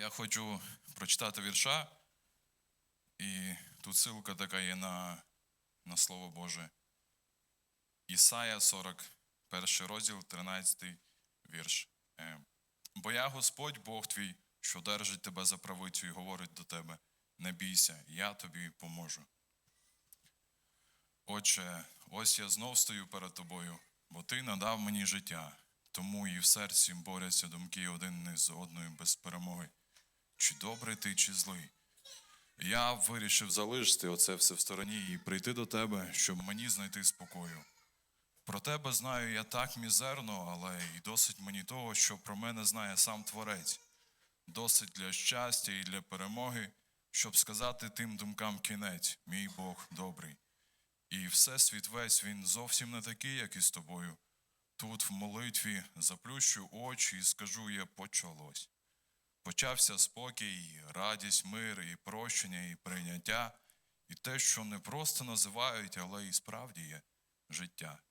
Я хочу прочитати вірша, і тут ссылка така є на, на Слово Боже. Ісая 41 розділ, 13 вірш. Е, Бо я Господь Бог твій, що держить тебе за правицю і говорить до тебе: не бійся, я тобі поможу. Отче, ось я знов стою перед тобою, бо ти надав мені життя, тому і в серці борються думки один з одною без перемоги. Чи добрий ти, чи злий. Я вирішив залишити оце все в стороні і прийти до тебе, щоб мені знайти спокою. Про тебе знаю я так мізерно, але і досить мені того, що про мене знає сам Творець. Досить для щастя і для перемоги, щоб сказати тим думкам кінець, мій Бог добрий. І всесвіт весь він зовсім не такий, як і з тобою. Тут в молитві заплющу очі і скажу я почалось. Почався спокій, радість, мир, і прощення, і прийняття, і те, що не просто називають, але і справді є життя.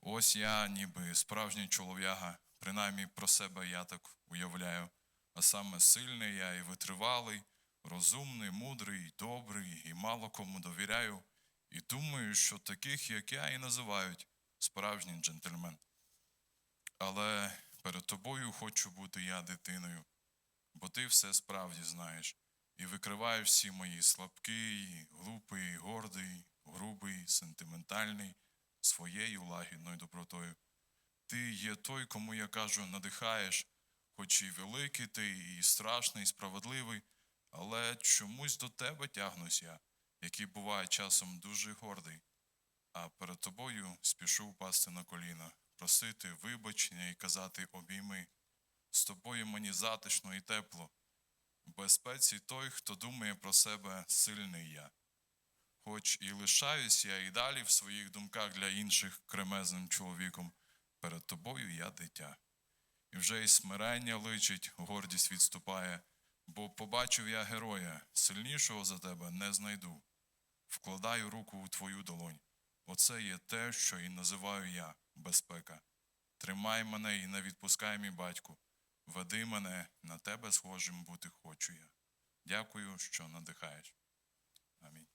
Ось я, ніби справжній чолов'яга, принаймні про себе я так уявляю, а саме сильний я і витривалий, розумний, мудрий, добрий, і мало кому довіряю, і думаю, що таких, як я, і називають справжній джентльмен. Але перед тобою хочу бути я дитиною, бо ти все справді знаєш, і викриваєш всі мої слабкий, глупий, гордий, грубий, сентиментальний, своєю лагідною добротою. Ти є той, кому я кажу, надихаєш, хоч і великий ти, і страшний, і справедливий, але чомусь до тебе тягнусь я, який буває часом дуже гордий, а перед тобою спішу впасти на коліна, просити вибачення і казати обійми. З тобою мені затишно і тепло. В безпеці той, хто думає про себе сильний я. Хоч і лишаюсь я і далі в своїх думках для інших кремезним чоловіком, перед тобою я дитя. І вже й смирення личить, гордість відступає, бо побачив я героя, сильнішого за тебе не знайду. Вкладаю руку у твою долонь. Оце є те, що і називаю я безпека. Тримай мене і не відпускай, мій батьку. Веди мене, на тебе схожим бути хочу я. Дякую, що надихаєш. Амінь.